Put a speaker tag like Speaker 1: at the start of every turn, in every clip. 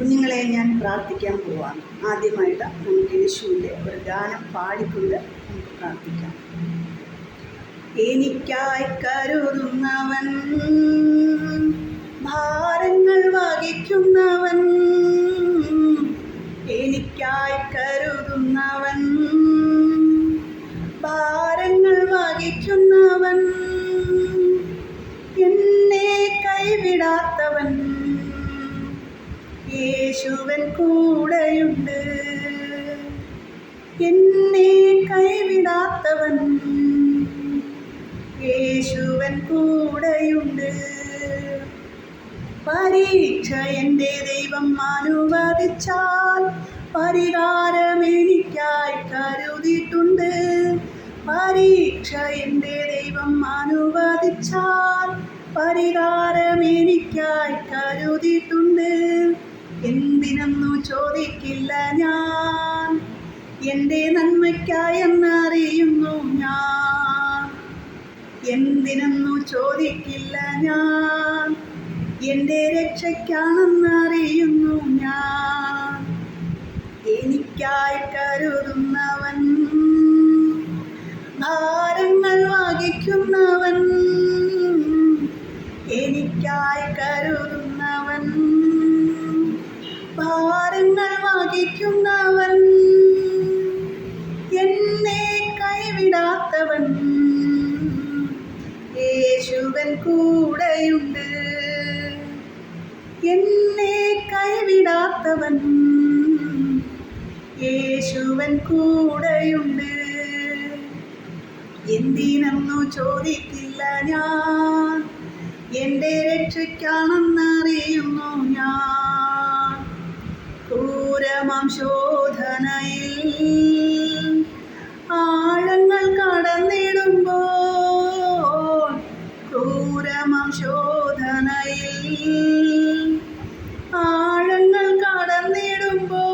Speaker 1: കുഞ്ഞുങ്ങളെ ഞാൻ പ്രാർത്ഥിക്കാൻ പോവാണ് ആദ്യമായിട്ട് നമുക്ക് യേശുവിന്റെ ഒരു ഗാനം പാടിക്കൊണ്ട് നമുക്ക് പ്രാർത്ഥിക്കാം. എനിക്കായി കരുതുന്നവൻ ഭാരങ്ങൾ വഹിക്കുന്നവൻ എനിക്കായി കരുതുന്നവൻ ഭാരങ്ങൾ വഹിക്കുന്നവൻ എന്നെ കൈവിടാത്തവൻ യേശുവൻ കൂടെയുണ്ട്. എന്നെ കൈവിടാത്തവൻ യേശുവൻ കൂടെയുണ്ട്. പരീക്ഷ എന്റെ ദൈവം അനുവദിച്ചാൽ പരിഹാരം എനിക്കായി കരുതിയിട്ടുണ്ട്. പരീക്ഷ എന്റെ ദൈവം അനുവദിച്ചാൽ പരിഹാരം എനിക്കായി കരുതിയിട്ടുണ്ട്. എന്തിനെന്നു ചോദിക്കില്ല ഞാൻ. എന്റെ നന്മയ്ക്കായെന്നറിയുന്നു ഞാൻ. എന്തിനെന്നു ചോദിക്കില്ല ഞാൻ. എന്റെ രക്ഷയ്ക്കാണെന്നറിയുന്നു ഞാൻ. എനിക്കായി കരുതുന്നവൻ ഭാരങ്ങൾ വഹിക്കുന്നവൻ എനിക്കായി കരുതുന്നവൻ ഭാരങ്ങൾ വഹിക്കുന്നവൻ. എന്നെ കൈവിടാത്തവൻ. യേശുവൻ കൂടെയുണ്ട്. എന്നെ കൈവിടാത്തവൻ. യേശുവൻ കൂടെയുണ്ട്. എന്തിനെന്നു ചോദിക്കില്ല ഞാൻ. എന്റെ രക്ഷയ്ക്കാണെന്നറിയുന്നു ക്രൂരമാം ശോധനയിൽ ആഴങ്ങൾ കടന്നിടുമ്പോൾ ക്രൂരമാം ശോധനയിൽ ആഴങ്ങൾ കടന്നിടുമ്പോൾ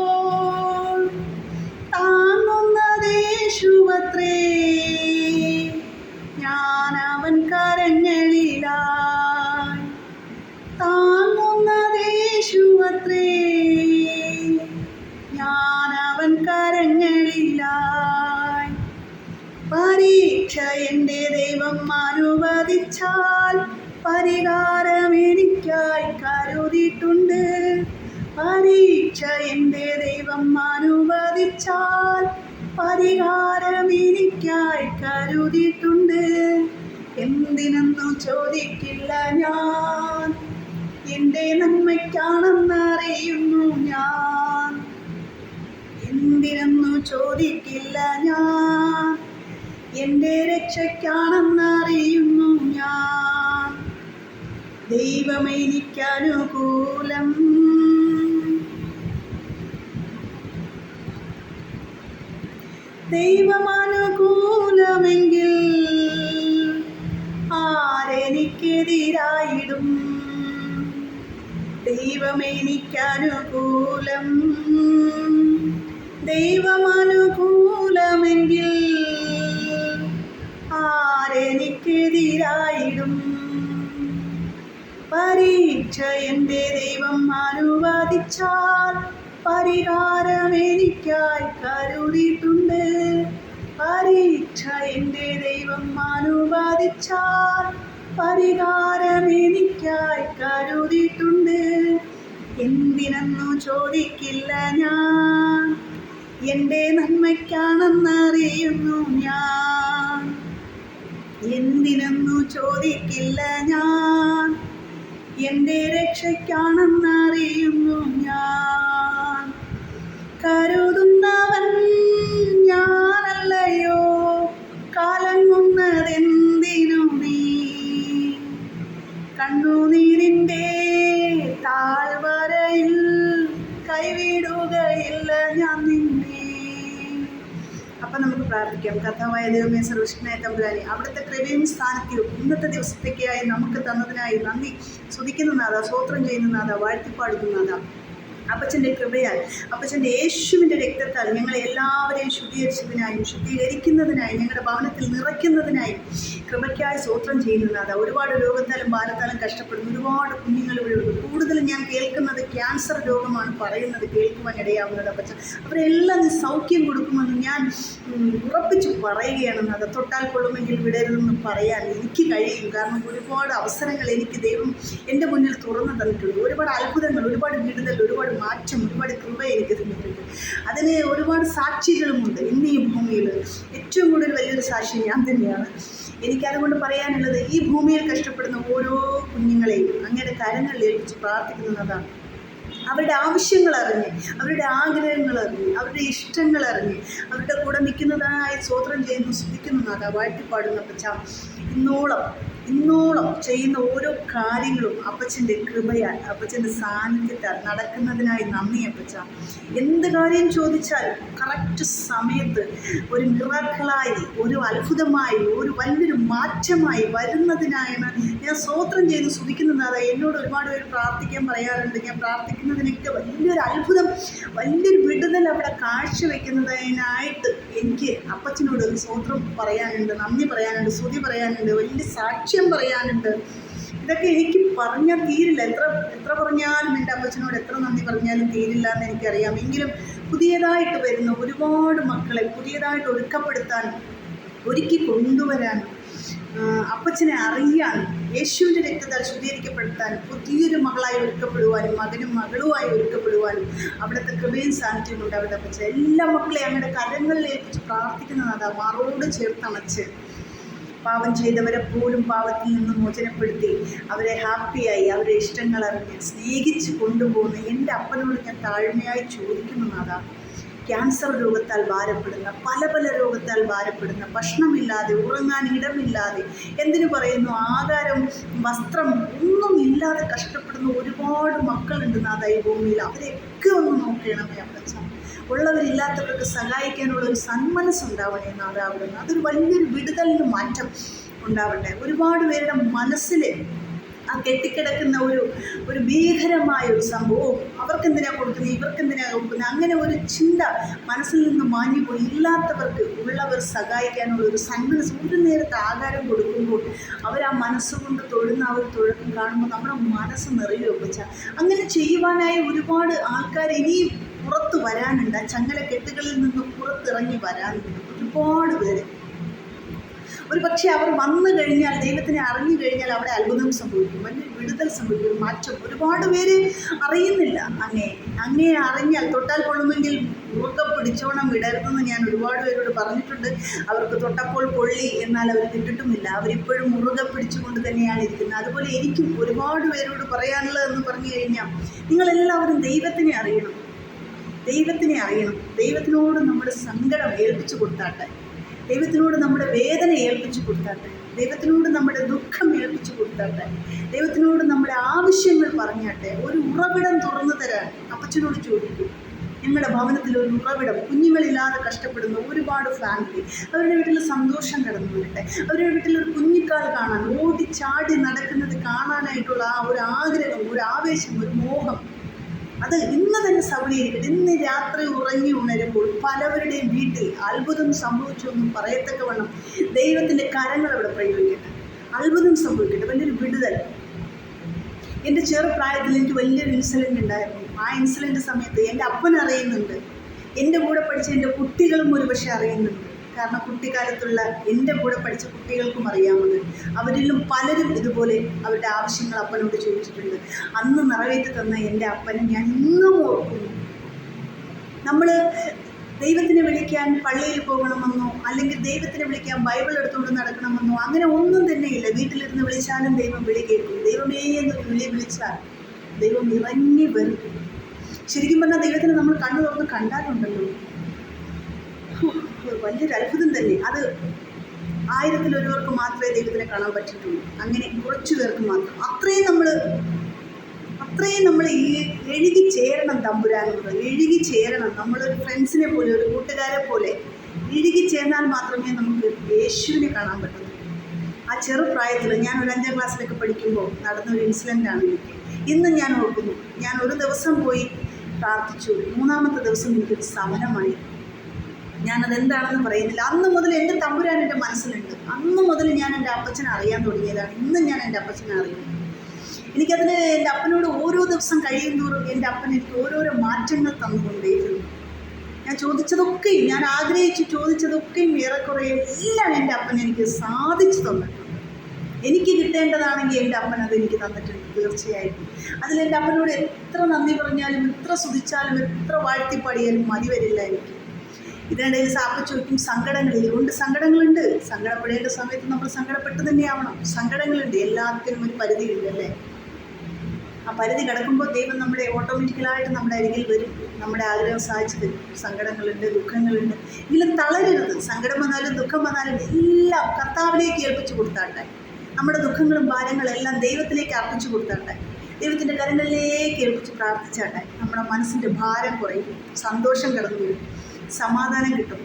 Speaker 1: പരീക്ഷ എന്റെ ദൈവം അനുവദിച്ചാൽ പരിഹാരം എനിക്കായി കരുതിയിട്ടുണ്ട്. പരീക്ഷ എന്റെ ദൈവം അനുവദിച്ചാൽ പരിഹാരം എനിക്കായി കരുതിയിട്ടുണ്ട്. എന്തിനെന്നു ചോദിക്കില്ല ഞാൻ. എന്റെ നന്മയ്ക്കാണെന്നറിയുന്നു ഞാൻ. എന്തിനെന്നു ചോദിക്കില്ല ഞാൻ. എന്റെ രക്ഷയ്ക്കാണെന്നറിയുന്നു ഞാൻ. ദൈവമെനിക്കനുകൂലം ദൈവമനുകൂലമെങ്കിൽ ആരെനിക്കെതിരായിടും? ദൈവമെനിക്കനുകൂലം ദൈവമനുകൂലമെങ്കിൽ ആരെനിക്കെതിരായിടും പരീക്ഷ എന്റെ ദൈവം അനുവാദിച്ചാൽ പരിഹാരം എനിക്കായി കരുതിയിട്ടുണ്ട്. പരീക്ഷ എന്റെ ദൈവം അനുവാദിച്ചാൽ പരിഹാരം എനിക്കായി കരുതിയിട്ടുണ്ട്. എന്തിനെന്നു ചോദിക്കില്ല ഞാൻ. എന്റെ നന്മയ്ക്കാണെന്നറിയുന്നു ഞാൻ. എന്തിനെന്നു ചോദിക്കില്ല ഞാൻ. എന്റെ രക്ഷയ്ക്കാണെന്നറിയുന്നു ഞാൻ. കരുതുന്നവൻ പ്രാർത്ഥിക്കാം. കർത്താവായ ദൈവമേ സർവശക്തനായ തമ്പുരാനെ അവിടുത്തെ കൃപയും സ്ഥാനത്തിലും ഇന്നത്തെ ദിവസത്തേക്കായി നമുക്ക് തന്നതിനായി നന്ദി. സ്തുതിക്കുന്ന നാഥ സ്വോത്രം ചെയ്യുന്ന നാഥ വാഴ്ത്തിപ്പാടുന്ന നാഥ. അപ്പച്ചന്റെ കൃപയാൽ അപ്പച്ചന്റെ യേശുവിന്റെ രക്തത്താൽ ഞങ്ങളെ എല്ലാവരെയും ശുദ്ധീകരിച്ചതിനായും ശുദ്ധീകരിക്കുന്നതിനായും ഞങ്ങളുടെ ഭവനത്തിൽ നിറയ്ക്കുന്നതിനായും കൃപയ്ക്കായി സ്വോത്രം ചെയ്യുന്നതാണ് ഒരുപാട് രോഗത്താലും ഭാരത്താലും കഷ്ടപ്പെടുന്നു. ഒരുപാട് കുഞ്ഞുങ്ങൾ ഇവിടെയുണ്ട് കൂടുതലും ഞാൻ കേൾക്കുന്നത് ക്യാൻസർ രോഗമാണ് പറയുന്നത് കേൾക്കുവാൻ ഇടയാവുന്നത്. അപ്പച്ച അവരെല്ലാം സൗഖ്യം കൊടുക്കുമെന്ന് ഞാൻ ഉറപ്പിച്ച് പറയുകയാണ് അത് തൊട്ടാൽ കൊള്ളുമെങ്കിൽ വിടരുതെന്ന് പറയാൻ എനിക്ക് കഴിയും. കാരണം ഒരുപാട് അവസരങ്ങൾ എനിക്ക് ദൈവം എന്റെ മുന്നിൽ തുറന്നു തന്നിട്ടുണ്ട്. ഒരുപാട് അത്ഭുതങ്ങൾ ഒരുപാട് വിടുതൽ ഒരുപാട് മാറ്റം ഒരുപാട് കൃപ എനിക്ക് തന്നിട്ടുണ്ട്. അതിന് ഒരുപാട് സാക്ഷികളുമുണ്ട് ഇന്ന് ഈ ഭൂമിയിൽ. ഏറ്റവും കൂടുതൽ വലിയൊരു സാക്ഷി ഞാൻ തന്നെയാണ്. എനിക്കതുകൊണ്ട് പറയാനുള്ളത് ഈ ഭൂമിയിൽ കഷ്ടപ്പെടുന്ന ഓരോ കുഞ്ഞുങ്ങളെയും അങ്ങയുടെ കരങ്ങളിൽ ഏൽപ്പിച്ച് പ്രാർത്ഥിക്കുന്നതാണ്. അവരുടെ ആവശ്യങ്ങൾ അറിഞ്ഞ് അവരുടെ ആഗ്രഹങ്ങൾ അറിഞ്ഞ് അവരുടെ ഇഷ്ടങ്ങൾ അറിഞ്ഞ് അവരുടെ കൂടെ നിൽക്കുന്നതായി സ്വോത്രം ചെയ്യുന്നു സ്തുതിക്കുന്നു നാഥ വാഴ്ത്തിപ്പാടുന്ന പച്ച ഇന്നോളം ഇന്നോളം ചെയ്യുന്ന ഓരോ കാര്യങ്ങളും അപ്പച്ചന്റെ കൃപയാൽ അപ്പച്ചന്റെ സാന്നിധ്യത്താൽ നടക്കുന്നതിനായി നന്ദി അപ്പച്ച. എന്ത് കാര്യം ചോദിച്ചാൽ കറക്റ്റ് സമയത്ത് ഒരു മിറാക്കളായി ഒരു അത്ഭുതമായി ഒരു വലിയൊരു മാറ്റമായി വരുന്നതിനായാണ് ഞാൻ സ്വോത്രം ചെയ്ത് സ്തുതിക്കുന്നതാണ് എന്നോട് ഒരുപാട് പേര് പ്രാർത്ഥിക്കാൻ പറയാറുണ്ട്. ഞാൻ പ്രാർത്ഥിക്കുന്നതിനൊക്കെ വലിയൊരു അത്ഭുതം വലിയൊരു വിടുതൽ അവിടെ കാഴ്ചവെക്കുന്നതിനായിട്ട് എനിക്ക് അപ്പച്ചനോട് സ്വോത്രം പറയാനുണ്ട് നന്ദി പറയാനുണ്ട് സ്തുതി പറയാനുണ്ട് വലിയ സാക്ഷ്യം പറയാനുണ്ട്. ഇതൊക്കെ എനിക്ക് പറഞ്ഞാൽ തീരില്ല. എത്ര എത്ര പറഞ്ഞാലും എന്റെ അപ്പച്ചനോട് എത്ര നന്ദി പറഞ്ഞാലും തീരില്ല എന്ന് എനിക്കറിയാം. എങ്കിലും പുതിയതായിട്ട് വരുന്ന ഒരുപാട് മക്കളെ പുതിയതായിട്ട് ഒരുക്കപ്പെടുത്താൻ ഒരുക്കി കൊണ്ടുവരാനും ആ, അപ്പച്ചനെ അറിയാൻ യേശുവിന്റെ രക്തത്താൽ ശുദ്ധീകരിക്കപ്പെടുത്താൻ പുതിയൊരു മകളായി ഒരുക്കപ്പെടുവാനും മകനും മകളുമായി ഒരുക്കപ്പെടുവാനും അവിടുത്തെ കൃപയും സാന്നിധ്യവും ഉണ്ട് അവിടെ അപ്പച്ച എല്ലാ മക്കളെയും അങ്ങയുടെ കരങ്ങളിൽ ഏൽപ്പിച്ച് പ്രാർത്ഥിക്കുന്നതാണ് മാറോട് ചേർത്തണച്ച്. പാവം ചെയ്തവരെ പോലും പാവത്തിൽ നിന്ന് മോചനപ്പെടുത്തി അവരെ ഹാപ്പിയായി അവരെ ഇഷ്ടങ്ങൾ അറിഞ്ഞ് സ്നേഹിച്ച് കൊണ്ടുപോകുന്ന എന്റെ അപ്പനോട് ഞാൻ താഴ്മയായി ചോദിക്കുന്നു നാഥാ. ക്യാൻസർ രോഗത്താൽ ഭാരപ്പെടുന്ന പല പല രോഗത്താൽ ഭാരപ്പെടുന്ന ഭക്ഷണമില്ലാതെ ഉറങ്ങാൻ ഇടമില്ലാതെ എന്തിനു പറയുന്നു? ആകാരം വസ്ത്രം ഒന്നും ഇല്ലാതെ കഷ്ടപ്പെടുന്ന ഒരുപാട് മക്കളുണ്ട് നാഥ ഭൂമിയിൽ. അവരെയൊക്കെ ഒന്ന് നോക്കണമേ അപ്പച്ച ഉള്ളവരില്ലാത്തവർക്ക് സഹായിക്കാനുള്ള ഒരു സന്മനസ്സുണ്ടാവണേ നാഥ അവിടുന്ന്. അതൊരു വലിയൊരു വിടുതലിന് മാറ്റം ഉണ്ടാവട്ടെ. ഒരുപാട് പേരുടെ മനസ്സിൽ ആ കെട്ടിക്കിടക്കുന്ന ഒരു ഒരു ഭീകരമായ ഒരു സംഭവം. അവർക്കെന്തിനാ കൊടുക്കുന്നത്? ഇവർക്കെന്തിനാ കൊടുക്കുന്നത്? അങ്ങനെ ഒരു ചിന്ത മനസ്സിൽ നിന്ന് മാഞ്ഞുപോയി ഇല്ലാത്തവർക്ക് ഉള്ളവർ സഹായിക്കാനുള്ള ഒരു സന്മനസ് ഒരു നേരത്തെ ആധാരം കൊടുക്കുമ്പോൾ അവർ ആ മനസ്സുകൊണ്ട് തൊഴുന്ന ആ ഒരു തൊഴക്കം കാണുമ്പോൾ നമ്മുടെ മനസ്സ് നിറയുകയൊക്കെ അങ്ങനെ ചെയ്യുവാനായി ഒരുപാട് ആൾക്കാർ ഇനിയും പുറത്ത് വരാനുണ്ട്. ആ ചങ്ങല കെട്ടുകളിൽ നിന്ന് പുറത്തിറങ്ങി വരാനുണ്ട്. ഒരുപാട് പേര്. ഒരു പക്ഷേ അവർ വന്നു കഴിഞ്ഞാൽ ദൈവത്തിനെ അറിഞ്ഞു കഴിഞ്ഞാൽ അവിടെ അത്ഭുതം സംഭവിക്കും. വലിയ വിടുതൽ സംഭവിക്കും മാറ്റം. ഒരുപാട് പേര് അറിയുന്നില്ല. അങ്ങേ അങ്ങേ അറിഞ്ഞാൽ തൊട്ടാൽ കൊള്ളുമെങ്കിൽ മുറുക്ക പിടിച്ചോണം വിടരുതെന്ന് ഞാൻ ഒരുപാട് പേരോട് പറഞ്ഞിട്ടുണ്ട്. അവർക്ക് തൊട്ടപ്പോൾ പൊള്ളി എന്നാൽ അവർ കിട്ടിട്ടുമില്ല. അവരിപ്പോഴും മുറുകെ പിടിച്ചുകൊണ്ട് തന്നെയാണ് ഇരിക്കുന്നത്. അതുപോലെ എനിക്കും ഒരുപാട് പേരോട് പറയാനുള്ളതെന്ന് പറഞ്ഞു കഴിഞ്ഞാൽ നിങ്ങളെല്ലാവരും ദൈവത്തിനെ അറിയണം. ദൈവത്തിനെ അറിയണം. ദൈവത്തിനോട് നമ്മുടെ സങ്കടം ഏൽപ്പിച്ചു കൊടുത്താട്ടെ. ദൈവത്തിനോട് നമ്മുടെ വേദന ഏൽപ്പിച്ചു കൊടുത്താട്ടെ. ദൈവത്തിനോട് നമ്മുടെ ദുഃഖം ഏൽപ്പിച്ചു കൊടുത്താട്ടെ. ദൈവത്തിനോട് നമ്മുടെ ആവശ്യങ്ങൾ പറഞ്ഞാട്ടെ. ഒരു ഉറവിടം തുറന്നു തരാൻ അപ്പച്ചനോട് ചോദിക്കും. ഞങ്ങളുടെ ഭവനത്തിൽ ഒരു ഉറവിടം കുഞ്ഞുങ്ങളില്ലാതെ കഷ്ടപ്പെടുന്ന ഒരുപാട് ഫാമിലി അവരുടെ വീട്ടിൽ സന്തോഷം കടന്നു വരട്ടെ. അവരുടെ വീട്ടിൽ ഒരു കുഞ്ഞിക്കാൾ കാണാൻ ഓടിച്ചാടി ചാടി നടക്കുന്നത് കാണാനായിട്ടുള്ള ആ ഒരു ആഗ്രഹം ഒരു ആവേശം ഒരു മോഹം അത് ഇന്ന് തന്നെ സബലീകരിക്കട്ടെ ഇന്ന് രാത്രി ഉറങ്ങി ഉണരുമ്പോൾ പലവരുടെയും വീട്ടിൽ അത്ഭുതം സംഭവിച്ചു എന്നും പറയത്തക്കവണ്ണം ദൈവത്തിന്റെ കരങ്ങൾ അവിടെ പ്രയോഗിക്കട്ടെ. അത്ഭുതം സംഭവിക്കട്ടെ. വലിയൊരു വിടുതൽ. എന്റെ ചെറുപ്രായത്തിൽ എനിക്ക് വലിയൊരു ഇൻസിഡന്റ് ഉണ്ടായിരുന്നു. ആ ഇൻസിഡന്റ് സമയത്ത് എന്റെ അപ്പൻ അറിയുന്നുണ്ട്. എന്റെ കൂടെ പഠിച്ച എന്റെ കുട്ടികളും ഒരുപക്ഷെ അറിയുന്നുണ്ട്. കാരണം കുട്ടിക്കാലത്തുള്ള എന്റെ കൂടെ പഠിച്ച കുട്ടികൾക്കും അറിയാമത് അവരിലും പലരും ഇതുപോലെ അവരുടെ ആവശ്യങ്ങൾ അപ്പനോട് ചോദിച്ചിട്ടുണ്ട്. അന്ന് നിറവേറ്റി തന്ന എന്റെ അപ്പനെ ഞാൻ ഇന്നും ഓർക്കുന്നു. നമ്മൾ ദൈവത്തിനെ വിളിക്കാൻ പള്ളിയിൽ പോകണമെന്നോ അല്ലെങ്കിൽ ദൈവത്തിനെ വിളിക്കാൻ ബൈബിൾ എടുത്തുകൊണ്ട് നടക്കണമെന്നോ അങ്ങനെ ഒന്നും തന്നെ ഇല്ല വീട്ടിലിരുന്ന് വിളിച്ചാലും ദൈവം വിളി കേൾക്കും. ദൈവമേ എന്ന് വിളി വിളിച്ചാൽ ദൈവം ഇറങ്ങി വരും. ശരിക്കും പറഞ്ഞാൽ ദൈവത്തിന് നമ്മൾ കണ്ണു തുറന്ന് കണ്ടാലുണ്ടല്ലോ. വലിയൊരു അത്ഭുതം തന്നെ. അത് ആയിരത്തിലൊരുവർക്ക് മാത്രമേ ദൈവത്തിനെ കാണാൻ പറ്റിയിട്ടുള്ളൂ. അങ്ങനെ കുറച്ചു പേർക്ക് മാത്രം. അത്രയും നമ്മൾ അത്രയും നമ്മൾ ഈ എഴുകി ചേരണം തമ്പുരാനോട്. എഴുകി ചേരണം. നമ്മളൊരു ഫ്രണ്ട്സിനെ പോലെ ഒരു കൂട്ടുകാരെ പോലെ എഴുകി ചേർന്നാൽ മാത്രമേ നമുക്ക് യേശുവിനെ കാണാൻ പറ്റുള്ളൂ ആ ചെറുപ്രായത്തിൽ ഞാൻ ഒരു അഞ്ചാം ക്ലാസ്സിലൊക്കെ പഠിക്കുമ്പോൾ നടന്ന ഒരു ഇൻസിഡന്റ് ആണ് എനിക്ക്. ഇന്ന് ഞാൻ ഓർക്കുന്നു. ഞാൻ ഒരു ദിവസം പോയി പ്രാർത്ഥിച്ചു. മൂന്നാമത്തെ ദിവസം എനിക്കൊരു സമരമായി ഞാനതെന്താണെന്ന് പറയുന്നില്ല. അന്ന് മുതൽ എന്റെ തമ്പുരാൻ എന്റെ മനസ്സിലുണ്ട്. അന്ന് മുതൽ ഞാൻ എന്റെ അപ്പച്ചനെ അറിയാൻ തുടങ്ങിയതാണ്. ഇന്നും ഞാൻ എന്റെ അപ്പച്ചനെ അറിയുന്നു എനിക്കതിന് എന്റെ അപ്പനോട് ഓരോ ദിവസം കഴിയും തോറും എന്റെ അപ്പൻ എനിക്ക് ഓരോരോ മാറ്റങ്ങൾ തന്നുകൊണ്ടേയിരുന്നു. ഞാൻ ചോദിച്ചതൊക്കെയും ഞാൻ ആഗ്രഹിച്ച് ചോദിച്ചതൊക്കെയും ഏറെക്കുറെ എല്ലാം എന്റെ അപ്പൻ എനിക്ക് സാധിച്ചു തന്നിട്ടുണ്ട്. എനിക്ക് കിട്ടേണ്ടതാണെങ്കിൽ എന്റെ അപ്പൻ അത് എനിക്ക് തന്നിട്ടുണ്ട് തീർച്ചയായിട്ടും. അതിൽ എന്റെ അപ്പനോട് എത്ര നന്ദി പറഞ്ഞാലും എത്ര സ്തുതിച്ചാലും എത്ര വാഴ്ത്തിപ്പാടിയാലും മതി വരില്ല എനിക്ക്. ഇതിനിടയിൽ സാപ്പ് ചോദിക്കും സങ്കടങ്ങളില്ല? ഉണ്ട് സങ്കടങ്ങളുണ്ട്. സങ്കടപ്പെടേണ്ട സമയത്ത് നമ്മൾ സങ്കടപ്പെട്ട് തന്നെയാവണം. സങ്കടങ്ങളുണ്ട്. എല്ലാത്തിനും ഒരു പരിധിയുണ്ട് അല്ലേ? ആ പരിധി കിടക്കുമ്പോൾ ദൈവം നമ്മുടെ ഓട്ടോമാറ്റിക്കലായിട്ട് നമ്മുടെ അരികിൽ വരും. നമ്മുടെ ആഗ്രഹം സാധിച്ചു തരും. സങ്കടങ്ങളുണ്ട് ദുഃഖങ്ങളുണ്ട്. എങ്കിലും തളരരുത്. സങ്കടം വന്നാലും ദുഃഖം വന്നാലും എല്ലാം കർത്താവിലേക്ക് ഏൽപ്പിച്ചു കൊടുത്താട്ടെ. നമ്മുടെ ദുഃഖങ്ങളും ഭാരങ്ങളും എല്ലാം ദൈവത്തിലേക്ക് അർപ്പിച്ചു കൊടുത്താട്ടെ. ദൈവത്തിന്റെ കരങ്ങളിലേക്ക് ഏൽപ്പിച്ച് പ്രാർത്ഥിച്ചാട്ടെ. നമ്മുടെ മനസ്സിന്റെ ഭാരം കുറയും. സന്തോഷം കിടന്നു വരും. സമാധാനം കിട്ടും.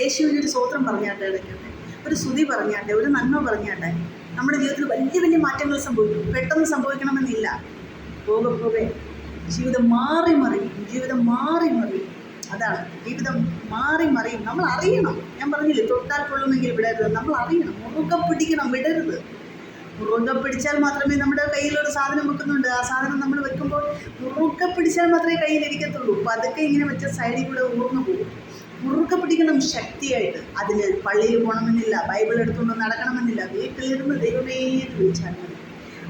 Speaker 1: യേശുവിനൊരു സ്വോത്രം പറഞ്ഞാട്ടെ ഇടയ്ക്കൊക്കെ ഒരു സ്തുതി പറഞ്ഞാട്ടെ ഒരു നന്മ പറഞ്ഞാട്ടെ നമ്മുടെ ജീവിതത്തിൽ വലിയ വലിയ മാറ്റങ്ങൾ സംഭവിക്കും. പെട്ടെന്ന് സംഭവിക്കണമെന്നില്ല. പോകെ പോകെ ജീവിതം മാറി മറിയും ജീവിതം മാറി മറിയും അതാണ് ജീവിതം മാറി മറിയും. നമ്മൾ അറിയണം ഞാൻ പറഞ്ഞില്ലേ തൊട്ടാൽ കൊള്ളുമെങ്കിൽ വിടരുത്. നമ്മൾ അറിയണം മുറുകെ പിടിക്കണം വിടരുത്. മുറുകെ പിടിച്ചാൽ മാത്രമേ നമ്മുടെ കയ്യിലൊരു സാധനം വെക്കുന്നുണ്ട്. ആ സാധനം നമ്മൾ വെക്കുമ്പോൾ മുറുക്ക പിടിച്ചാൽ മാത്രമേ കയ്യിലിരിക്കത്തുള്ളൂ. പതുക്കെ ഇങ്ങനെ വെച്ച സൈഡിൽ കൂടെ ഊർന്നു പോകും. മുറുക്ക പിടിക്കണം ശക്തിയായിട്ട്. അതിന് പള്ളിയിൽ പോകണമെന്നില്ല ബൈബിൾ എടുത്തുകൊണ്ട് നടക്കണമെന്നില്ല. വീട്ടിലിരുന്ന് ദൈവമേ എന്ന് വിളിച്ചാൽ മതി.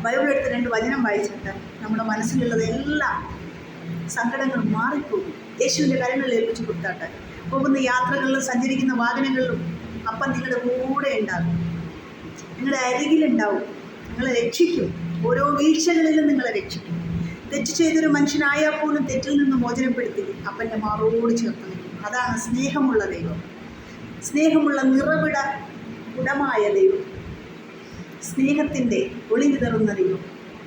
Speaker 1: ബൈബിൾ എടുത്ത് രണ്ട് വചനം വായിച്ചിട്ട് നമ്മുടെ മനസ്സിലുള്ളത് എല്ലാ സങ്കടങ്ങളും മാറിപ്പോകും. യേശുവിന്റെ കാര്യങ്ങളിൽ ഏൽപ്പിച്ചു കൊടുത്താട്ടെ. പോകുന്ന യാത്രകളിലും സഞ്ചരിക്കുന്ന വാഹനങ്ങളിലും അപ്പം നിങ്ങളുടെ കൂടെ ഉണ്ടാകും. നിങ്ങളുടെ അരികിലുണ്ടാവും നിങ്ങളെ രക്ഷിക്കും. ഓരോ വീഴ്ചകളിലും നിങ്ങളെ രക്ഷിക്കും. തെറ്റ് ചെയ്തൊരു മനുഷ്യനായാൽ പോലും തെറ്റിൽ നിന്ന് മോചനപ്പെടുത്തി അപ്പന്റെ മാറോട് ചേർത്ത് നിൽക്കും. അതാണ് സ്നേഹമുള്ള ദൈവം. സ്നേഹമുള്ള നിറവിട ഉടമായ ദൈവം. സ്നേഹത്തിന്റെ ഒളി വിതറുന്ന ദൈവം.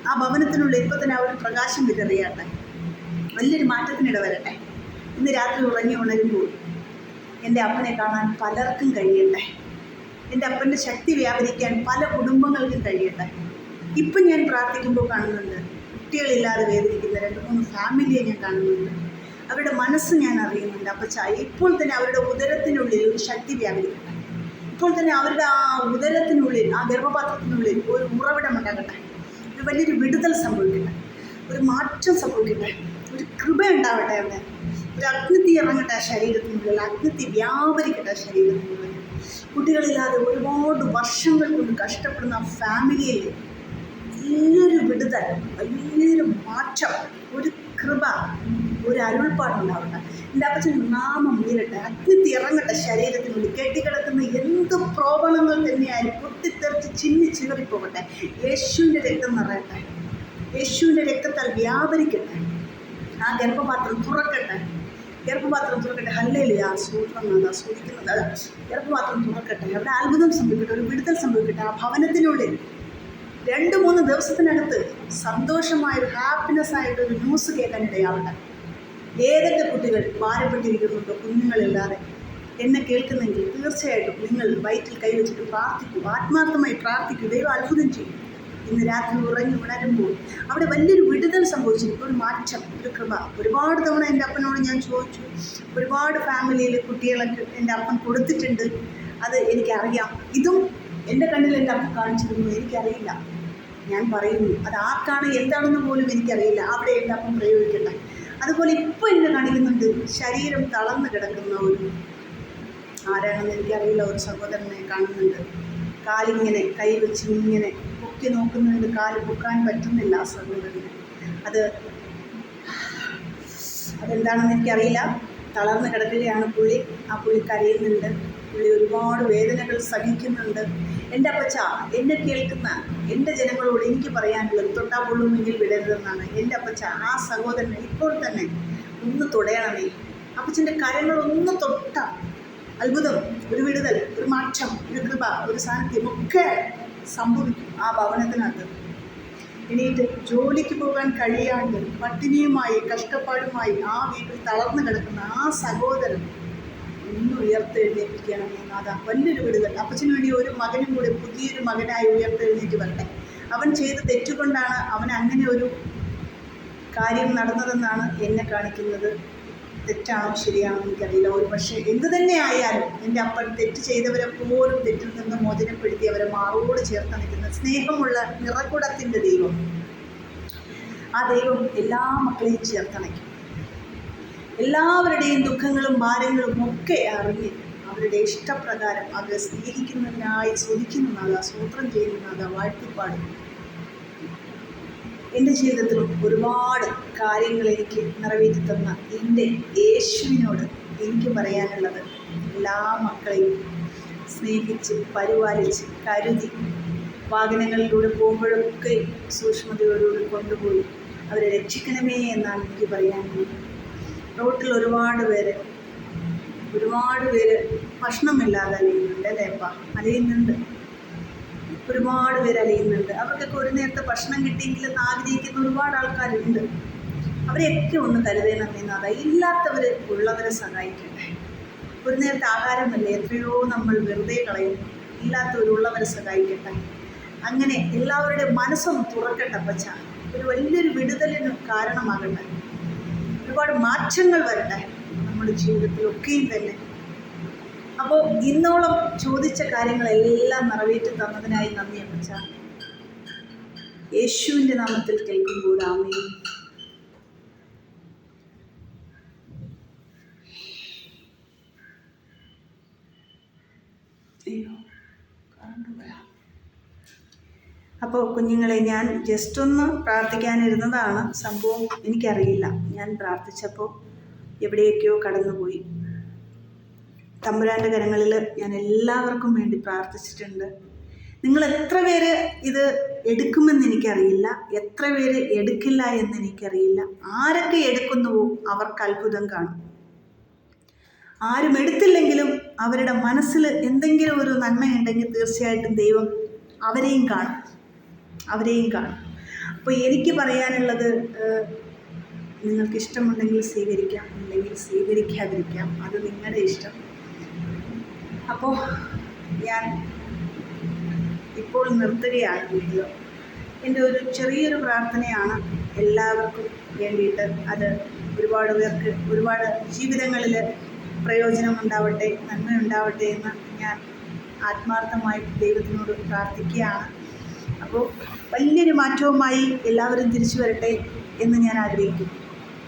Speaker 1: ആ ഭവനത്തിനുള്ളിൽ ഇപ്പം തന്നെ ആ ഒരു പ്രകാശം വിതറിയാട്ടെ. വലിയൊരു മാറ്റത്തിനിട വരട്ടെ ഇന്ന് രാത്രി ഉറങ്ങി ഉണരുമ്പോൾ എന്റെ അപ്പനെ കാണാൻ പലർക്കും കഴിയട്ടെ. എന്റെ അപ്പന്റെ ശക്തി വ്യാപരിക്കാൻ പല കുടുംബങ്ങൾക്കും കഴിയട്ടെ. ഇപ്പം ഞാൻ പ്രാർത്ഥിക്കുമ്പോൾ കാണുന്നുണ്ട് കുട്ടികളില്ലാതെ വേദനിക്കുന്ന രണ്ട് മൂന്ന് ഫാമിലിയെ ഞാൻ കാണുന്നുണ്ട്. അവരുടെ മനസ്സ് ഞാൻ അറിയുന്നുണ്ട്. അപ്പച്ച ഇപ്പോൾ തന്നെ അവരുടെ ഉദരത്തിനുള്ളിൽ ഒരു ശക്തി വ്യാപരിക്കട്ടെ. ഇപ്പോൾ തന്നെ അവരുടെ ആ ഉദരത്തിനുള്ളിൽ ആ ഗർഭപാത്രത്തിനുള്ളിൽ ഒരു ഉറവിടം ഉണ്ടാകട്ടെ. ഒരു വലിയൊരു വിടുതൽ സംഭവിക്കട്ടെ. ഒരു മാറ്റം സംഭവിക്കട്ടെ. ഒരു കൃപ ഉണ്ടാവട്ടെ അവിടെ. ഒരു അഗ്നിത്തി ഇറങ്ങട്ടെ ആ ശരീരത്തിനുള്ളിൽ. അഗ്നിത്തി വ്യാപരിക്കട്ടെ ആ ശരീരത്തിനുള്ളിൽ. കുട്ടികളില്ലാതെ ഒരുപാട് വർഷങ്ങൾ കൊണ്ട് കഷ്ടപ്പെടുന്ന ആ ഫാമിലിയിൽ വലിയൊരു വിടുതൽ വലിയൊരു മാറ്റം ഒരു കൃപ ഒരു അരുൾപ്പാടുണ്ടാവട്ടെ എന്റെ അപ്പച്ചൻ നാമം ഉയരട്ടെ. അഗ്നി തിറങ്ങട്ടെ ശരീരത്തിനുള്ളിൽ കെട്ടിക്കിടക്കുന്ന എന്ത് പ്രോബളങ്ങൾ തന്നെയായാലും പൊട്ടിത്തെറിച്ച് ചിന്നി ചിതറിപ്പോകട്ടെ. യേശുവിന്റെ രക്തം നിറയട്ടെ. യേശുവിന്റെ രക്തത്താൽ വ്യാപരിക്കട്ടെ. ആ ഗർഭപാത്രം തുറക്കട്ടെ. ഗർഭപാത്രം തുറക്കട്ടെ. ഹല്ലേലി ആ സൂത്രം അതാ സൂചിക്കുന്നത് ഗർഭപാത്രം തുറക്കട്ടെ. അവിടെ അത്ഭുതം സംഭവിക്കട്ടെ. ഒരു വിടുതൽ സംഭവിക്കട്ടെ. ആ ഭവനത്തിനുള്ളിൽ രണ്ട് മൂന്ന് ദിവസത്തിനടുത്ത് സന്തോഷമായ ഒരു ഹാപ്പിനെസ് ആയിട്ട് ഒരു ന്യൂസ് കേൾക്കാൻ ഇടയാവട്ടെ. ഏതൊക്കെ കുട്ടികൾ ഭാരപ്പെട്ടിരിക്കുന്നുണ്ടോ? കുഞ്ഞുങ്ങളില്ലാതെ എന്നെ കേൾക്കുന്നെങ്കിൽ തീർച്ചയായിട്ടും നിങ്ങൾ വയറ്റിൽ കൈവച്ചിട്ട് പ്രാർത്ഥിക്കൂ. ആത്മാർത്ഥമായി പ്രാർത്ഥിക്കൂ. ദൈവം അത്ഭുതം ചെയ്യും. ഇന്ന് രാത്രി ഉറങ്ങി ഉണരുമ്പോൾ അവിടെ വലിയൊരു വിടുതൽ സംഭവിച്ചിരിക്കും ഒരു മാറ്റം ഒരു കൃപ. ഒരുപാട് തവണ എന്റെ അപ്പനോട് ഞാൻ ചോദിച്ചു. ഒരുപാട് ഫാമിലിയിൽ കുട്ടികളൊക്കെ എന്റെ അപ്പൻ കൊടുത്തിട്ടുണ്ട്. അത് എനിക്കറിയാം. ഇതും എന്റെ കണ്ണിൽ എന്റെ അപ്പൻ കാണിച്ചിരുന്നു. എനിക്കറിയില്ല. ഞാൻ പറയുന്നു അത് ആർക്കാണ്? എന്താണെന്ന് പോലും എനിക്കറിയില്ല. അവിടെ എന്റെ അപ്പം പ്രയോഗിക്കട്ടെ. അതുപോലെ ഇപ്പോൾ എന്നെ കാണിക്കുന്നുണ്ട്. ശരീരം തളർന്നു കിടക്കുന്ന ഒരു ആരാണെന്ന് എനിക്കറിയില്ല. ഒരു സഹോദരനെ കാണുന്നുണ്ട്. കാലിങ്ങനെ കൈ വെച്ച് ഇങ്ങനെ പൊക്കി നോക്കുന്നതിൽ കാൽ പൊക്കാൻ പറ്റുന്നില്ല ആ സഹോദരന് അത് അതെന്താണെന്ന് എനിക്കറിയില്ല. തളർന്ന് കിടക്കുകയാണ് പുള്ളി. ആ പുള്ളി കരയുന്നുണ്ട്. പുള്ളി ഒരുപാട് വേദനകൾ സഹിക്കുന്നുണ്ട്. എന്റെ അപ്പച്ച എന്നെ കേൾക്കുന്ന എന്റെ ജനങ്ങളോട് എനിക്ക് പറയാനുള്ളത് തൊട്ടാ പൊള്ളുമെങ്കിൽ വിടരുതെന്നാണ്. എന്റെ അപ്പച്ച ആ സഹോദരൻ ഇപ്പോൾ തന്നെ ഒന്ന് തുടയണമേ അപ്പച്ചന്റെ കരങ്ങളൊന്ന് തൊട്ട. അത്ഭുതം. ഒരു വിടുതൽ ഒരു മാറ്റം ഒരു കൃപ ഒരു സാന്നിധ്യം ഒക്കെ സംഭവിക്കും ആ ഭവനത്തിനകത്ത്. എണീറ്റ് ജോലിക്ക് പോകാൻ കഴിയാണ്ട് പട്ടിണിയുമായി കഷ്ടപ്പാടുമായി ആ വീട്ടിൽ തളർന്നു കിടക്കുന്ന ആ സഹോദരൻ ഒന്ന് ഉയർത്തെഴുന്നേൽപ്പിക്കുകയാണ് നാഥ. വലിയൊരു വിടുതൽ അപ്പച്ചന് വേണ്ടി ഒരു മകനും കൂടി പുതിയൊരു മകനായി ഉയർത്തെഴുന്നേറ്റ് വരട്ടെ. അവൻ ചെയ്ത് തെറ്റുകൊണ്ടാണ് അവൻ അങ്ങനെ ഒരു കാര്യം നടന്നതെന്നാണ് എന്നെ കാണിക്കുന്നത്. തെറ്റാണോ ശരിയാണോ എനിക്കറിയില്ല. ഒരു പക്ഷേ എന്ത് തന്നെ ആയാലും എന്റെ അപ്പൻ തെറ്റ് ചെയ്തവരെ പോലും തെറ്റിൽ നിന്ന് മോചനപ്പെടുത്തി അവരെ മാറോട് ചേർത്ത് നിൽക്കുന്ന സ്നേഹമുള്ള നിറക്കുടത്തിന്റെ ദൈവം. ആ ദൈവം എല്ലാ മക്കളെയും ചേർത്തണയ്ക്കും എല്ലാവരുടെയും ദുഃഖങ്ങളും ഭാരങ്ങളും ഒക്കെ അറിഞ്ഞ് അവരുടെ ഇഷ്ടപ്രകാരം അവരെ സ്നേഹിക്കുന്നതിനായി സ്തുതിക്കുന്നതാകാ സൂത്രം ചെയ്യുന്നതാകാ വാഴ്ത്തിപ്പാടും എന്റെ ജീവിതത്തിലും ഒരുപാട് കാര്യങ്ങൾ എനിക്ക് നിറവേറ്റി തന്ന എന്റെ യേശുവിനോട് എനിക്ക് പറയാനുള്ളത് എല്ലാ മക്കളെയും സ്നേഹിച്ച് പരിപാലിച്ച് കരുതി വാഹനങ്ങളിലൂടെ പോകുമ്പോഴൊക്കെ സൂക്ഷ്മതയോടുകൂടി കൊണ്ടുപോയി അവരെ രക്ഷിക്കണമേ എന്നാണ് എനിക്ക് പറയാനുള്ളത്. റോട്ടിൽ ഒരുപാട് പേര് ഒരുപാട് പേര് ഭക്ഷണമില്ലാതെ അലയുന്നുണ്ട് അല്ലേ അപ്പ? അലയുന്നുണ്ട്. ഒരുപാട് പേര് അലയുന്നുണ്ട്. അവർക്കൊക്കെ ഒരു നേരത്തെ ഭക്ഷണം കിട്ടിയെങ്കിൽ എന്ന് ആഗ്രഹിക്കുന്ന ഒരുപാട് ആൾക്കാരുണ്ട്. അവരെയൊക്കെ ഒന്ന് കരുതണമെന്നാണ് ഇല്ലാത്തവർ ഉള്ളവരെ സഹായിക്കട്ടെ. ഒരു നേരത്തെ ആഹാരമല്ലേ? എത്രയോ നമ്മൾ വെറുതെ കളയും. ഇല്ലാത്തവരുള്ളവരെ സഹായിക്കട്ടെ. അങ്ങനെ എല്ലാവരുടെ മനസ്സൊന്ന് തുറക്കട്ടെ പച്ച ഒരു വലിയൊരു വിടുതലിന് കാരണമാകട്ടെ. ഒരുപാട് മാറ്റങ്ങൾ വരട്ടെ. നമ്മുടെ ജീവിതത്തിലൊക്കെയും തന്നെ. അപ്പോൾ ഇന്നോളം ചോദിച്ച കാര്യങ്ങളെല്ലാം നിറവേറ്റി തന്നതിനായി നന്ദി അമ്മച്ച. യേശുവിന്റെ നാമത്തിൽ കേൾക്കുമ്പോൾ ആമേ അപ്പോൾ കുഞ്ഞുങ്ങളെ ഞാൻ ജസ്റ്റ് ഒന്ന് പ്രാർത്ഥിക്കാനിരുന്നതാണ്. സംഭവം എനിക്കറിയില്ല. ഞാൻ പ്രാർത്ഥിച്ചപ്പോൾ എവിടെയൊക്കെയോ കടന്നുപോയി. തമ്പുരാന്റെ കരങ്ങളിൽ ഞാൻ എല്ലാവർക്കും വേണ്ടി പ്രാർത്ഥിച്ചിട്ടുണ്ട്. നിങ്ങൾ എത്ര പേര് ഇത് എടുക്കുമെന്ന് എനിക്കറിയില്ല. എത്ര പേര് എടുക്കില്ല എന്ന് എനിക്കറിയില്ല. ആരൊക്കെ എടുക്കുന്നുവോ അവർക്ക് അത്ഭുതം കാണും. ആരും എടുത്തില്ലെങ്കിലും അവരുടെ മനസ്സിൽ എന്തെങ്കിലും ഒരു നന്മയുണ്ടെങ്കിൽ തീർച്ചയായിട്ടും ദൈവം അവരെയും കാണും. അവരെയും കാണും. അപ്പോൾ എനിക്ക് പറയാനുള്ളത് നിങ്ങൾക്ക് ഇഷ്ടമുണ്ടെങ്കിൽ സ്വീകരിക്കാം അല്ലെങ്കിൽ സ്വീകരിക്കാതിരിക്കാം. അത് നിങ്ങളുടെ ഇഷ്ടം. അപ്പോൾ ഞാൻ ഇപ്പോൾ നിർത്തുകയാണ് വീഡിയോ എന്റെ ഒരു ചെറിയൊരു പ്രാർത്ഥനയാണ് എല്ലാവർക്കും വേണ്ടിയിട്ട്. അത് ഒരുപാട് പേർക്ക് ഒരുപാട് ജീവിതങ്ങളിൽ പ്രയോജനം പ്രയോജനമുണ്ടാവട്ടെ നന്മയുണ്ടാവട്ടെ എന്ന് ഞാൻ ആത്മാർത്ഥമായി ദൈവത്തിനോട് പ്രാർത്ഥിക്കുകയാണ്. അപ്പോൾ വലിയൊരു മാറ്റവുമായി എല്ലാവരും തിരിച്ചു വരട്ടെ എന്ന് ഞാൻ ആഗ്രഹിക്കുന്നു.